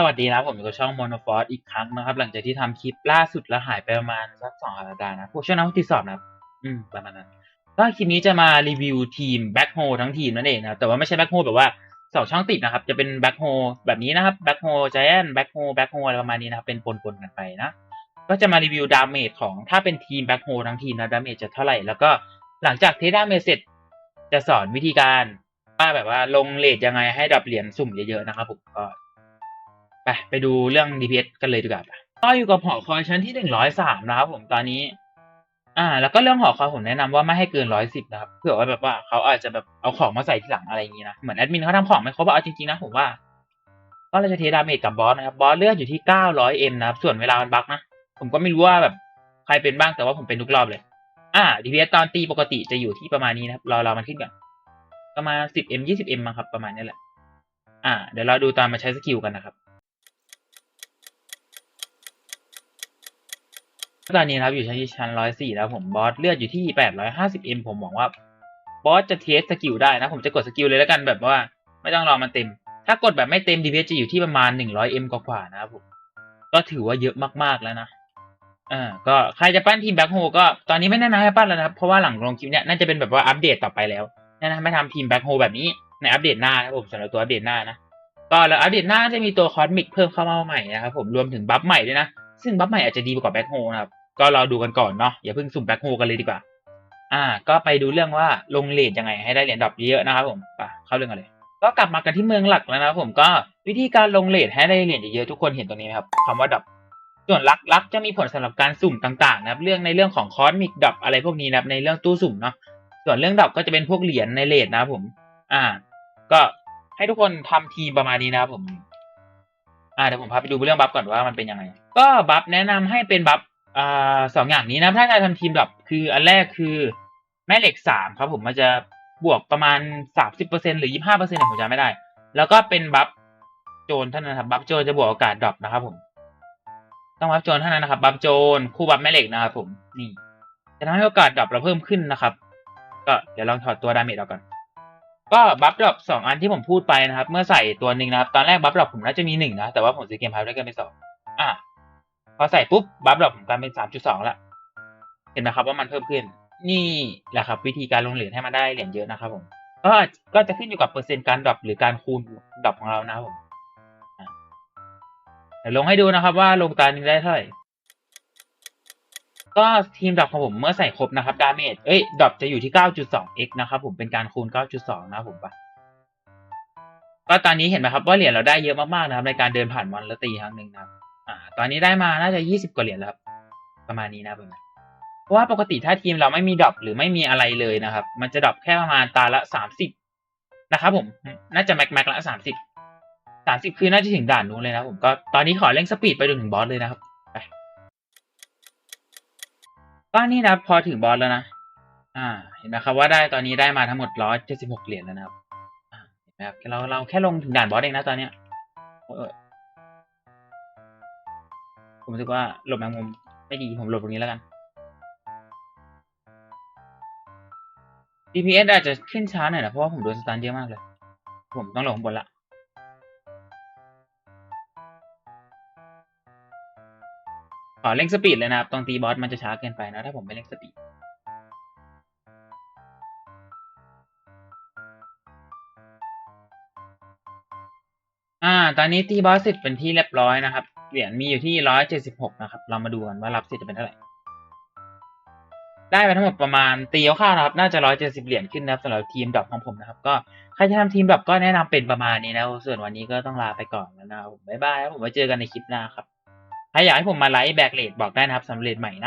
สวัสดีนะครับผมอยู่กับช่อง Monofort อีกครั้งนะครับ หลังจากที่ทำคลิปล่าสุดแล้วหายไปประมาณสักสองสัปดาห์นะพวกช่วงนั้นที่สอบนะครับอืมประมาณนั้นก็คลิปนี้จะมารีวิวทีมแบ็คโฮทั้งทีมนั่นเองนะแต่ว่าไม่ใช่แบ็คโฮแบบว่าสองช่องติดนะครับ จะเป็นแบ็คโฮแบบนี้นะครับแบ็คโฮจแอนแบ็คโฮแบ็คโฮอะไรประมาณนี้นะครับเป็นปนๆกันไปนะก็จะมารีวิวดาเมจของถ้าเป็นทีมแบ็คโฮทั้งทีมนะดาเมจจะเท่าไหร่แล้วก็หลังจากเทสดาเมจเสร็จจะสอนวิธีการว่าแบบว่าลงเลทยังไงให้ดับเหรียญสุ่มเยอะๆนะครับผมก็ ไปไปดูเรื่อง DPS กันเลยดีกว่าก็อยู่กับหอคอยชั้นที่หนึ่งร้อยสามนะครับผมตอนนี้ อ่า แล้วก็เรื่องหอคอยผมแนะนำว่าไม่ให้เกินร้อยสิบนะครับเผื่อว่าแบบว่าเขาอาจจะแบบเอาของมาใส่ทีหลังอะไรอย่างงี้นะเหมือนแอดมินเขาทำของไม่ครบอะเอาจริงๆนะผมว่าก็เราจะเทดาเมจกับบอสนะครับบอสเลือดอยู่ที่เก้าร้อยเอ็มนะครับส่วนเวลามันบั๊กนะผมก็ไม่รู้ว่าแบบใครเป็นบ้างแต่ว่าผมเป็นทุกรอบเลย อ่า DPS ตอนตีปกติจะอยู่ที่ประมาณนี้นะครับเราเรามันขึ้นก่อนประมาณสิบเอ็มยี่สิบเอ็มมั้งครับประมาณนี้แหละอ่า เดี๋ยวเราดูตอนมาใช้สกิลกันนะครับ ตอนนี้นะครับอยู่ชั้นที่ชั้นร้อยสี่แล้วผมบอสเลือดอยู่ที่แปดร้อยห้าสิบเอ็มผมหวังว่าบอสจะเทสสกิลได้นะผมจะกดสกิลเลยแล้วกันแบบว่า ไม่ต้องรอมันเต็ม ถ้ากดแบบไม่เต็ม DPS จะอยู่ที่ประมาณหนึ่งร้อยเอ็มกว่าๆนะครับผมก็ถือว่าเยอะมากๆแล้วนะอ่าก็ใครจะปั้นทีมแบ็คโฮก็ตอนนี้ไม่แนะนำให้ปั้นแล้วนะครับเพราะว่าหลังลงคลิปเนี้ยน่าจะเป็นแบบว่าอัปเดตต่อไปแล้วแนะนำให้ทำทีมแบ็คโฮแบบนี้ในอัปเดตหน้าครับผมสำหรับตัวอัปเดตหน้านะก็แล้วอัปเดตหน้าจะมีตัวคอสมิกเพิ่มเข้ามาใหม่นะครับผมรวมถึงบัฟใหม่ด้วยนะซึ่งบัฟใหม่อาจจะดีกว่าแบ็คโฮนะครับ ก็เรอดูกันก่อนเนาะอย่าเพิ่งสุ่มแบ็คโฮกันเลยดีกว่า อ่า ก็ไปดูเรื่องว่าลงเลทยังไงให้ได้เหรียญดรอปเยอะนะครับผมไปเข้าเรื่องกันเลย ก็กลับมากันที่เมืองหลักแล้วนะครับผมก็วิธีการลงเลทให้ได้เหรียญเยอะๆทุกคนเห็นตรงนี้ไหมครับคำว่าดรอปส่วนลักลักจะมีผลสำหรับการสุ่มต่างๆนะครับเรื่องในเรื่องของคอสมิกดรอปอะไรพวกนี้นะครับในเรื่องตู้สุ่มเนาะส่วนเรื่องดรอปก็จะเป็นพวกเหรียญในเลทนะครับผม อ่า ก็ให้ทุกคนทำทีประมาณนี้นะครับผมอ่าเดี๋ยวผมพาไปดูเรื่องบัฟก่อนว่ามันเป็นยังไง ก็บัฟแนะนำให้เป็นบัฟ อ่าสองอย่างนี้นะถ้าการทำทีมแบบคืออันแรกคือแม่เหล็กสามครับผมมันจะบวกประมาณสามสิบเปอร์เซ็นหรือยี่ห้าเปอร์เซ็นต์ผมจำไม่ได้ แล้วก็เป็นบัฟโจรเท่านั้นครับบัฟโจรจะบวกโอกาสดรอปนะครับผม ต้องบัฟโจรเท่านั้นนะครับบัฟโจรคู่บัฟแม่เหล็กนะครับผมนี่จะทำให้โอกาสดรอปเราเพิ่มขึ้นนะครับ ก็เดี๋ยวลองถอดตัวดาเมจออกก่อนก็บัฟดรอปสองอันที่ผมพูดไปนะครับ เมื่อใส่ตัวหนึ่งนะครับ ตอนแรกบัฟดรอปผมน่าจะมีหนึ่งนะ แต่ว่าผมซื้อเกมพายได้กันเป็นสองอะ พอใส่ปุ๊บบัฟดรอปผมกลายเป็นสามจุดสองละเห็นไหมครับว่ามันเพิ่มขึ้น นี่แหละครับ วิธีการลงเหรียญให้มันได้เหรียญเยอะนะครับผมก็ก็จะขึ้นอยู่กับเปอร์เซ็นต์การดรอปหรือการคูณดรอปของเรานะครับผมอะเดี๋ยวลงให้ดูนะครับว่าลงตานึ่งได้เท่าไหร่ก็ทีมดรอปของผมเมื่อใส่ครบนะครับดาเมจเอ้ยดรอปจะอยู่ที่ 9.2x นะครับผมเป็นการคูณ 9.2 นะครับผมปะก็ตอนนี้เห็นไหมครับว่าเหรียญเราได้เยอะมากๆนะครับในการเดินผ่านมอนแล้วตีครั้งหนึ่งนะครับ อ่า ตอนนี้ได้มาน่าจะ20กว่าเหรียญแล้วครับ ประมาณนี้นะครับผมเพราะว่าปกติถ้าทีมเราไม่มีดรอปหรือไม่มีอะไรเลยนะครับ มันจะดรอปแค่ประมาณตาละ30นะครับผม น่าจะแม็กแม็กละ30 30คือน่าจะถึงด่านนู้นเลยนะผมก็ตอนนี้ขอเร่งสปีดไปจนถึงบอสเลยนะครับก็นี่นะพอถึงบอสแล้วนะอ่า เห็นไหมครับว่าได้ตอนนี้ได้มาทั้งหมดร้อยเจ็ดสิบหกเหรียญแล้วนะครับเห็นไหมครับเราเราแค่ลงถึงด่านบอสเองนะตอนเนี้ย ผมรู้สึกว่าหลบแมงมุมไม่ดีผมหลบตรงนี้แล้วกัน DPS อาจจะขึ้นช้าหน่อยนะเพราะว่าผมโดนสตันเยอะมากเลย ผมต้องลงข้างบนละขอเร่งสปีดเลยนะครับตรงตีบอสมันจะช้าเกินไปนะ ถ้าผมไม่เร่งสปีดอ่า ตอนนี้ตีบอสเสร็จเป็นที่เรียบร้อยนะครับ เหรียญมีอยู่ที่ร้อยเจ็ดสิบหกนะครับ เรามาดูกันว่ารับเสร็จจะเป็นเท่าไหร่ ได้ไปทั้งหมดประมาณตีเข้าวนะครับ น่าจะร้อยเจ็ดสิบเหรียญขึ้นนะครับสำหรับทีมดรอปของผมนะครับ ก็ใครจะทำทีมดรอปก็แนะนำเป็นประมาณนี้นะ ส่วนวันนี้ก็ต้องลาไปก่อนแล้วนะครับบ๊ายบายครับผมไว้เจอกันในคลิปหน้าครับถ้าอยากให้ผมมาไลฟ์แบกเลดบอกได้นะครับสำเร็จใหม่นะ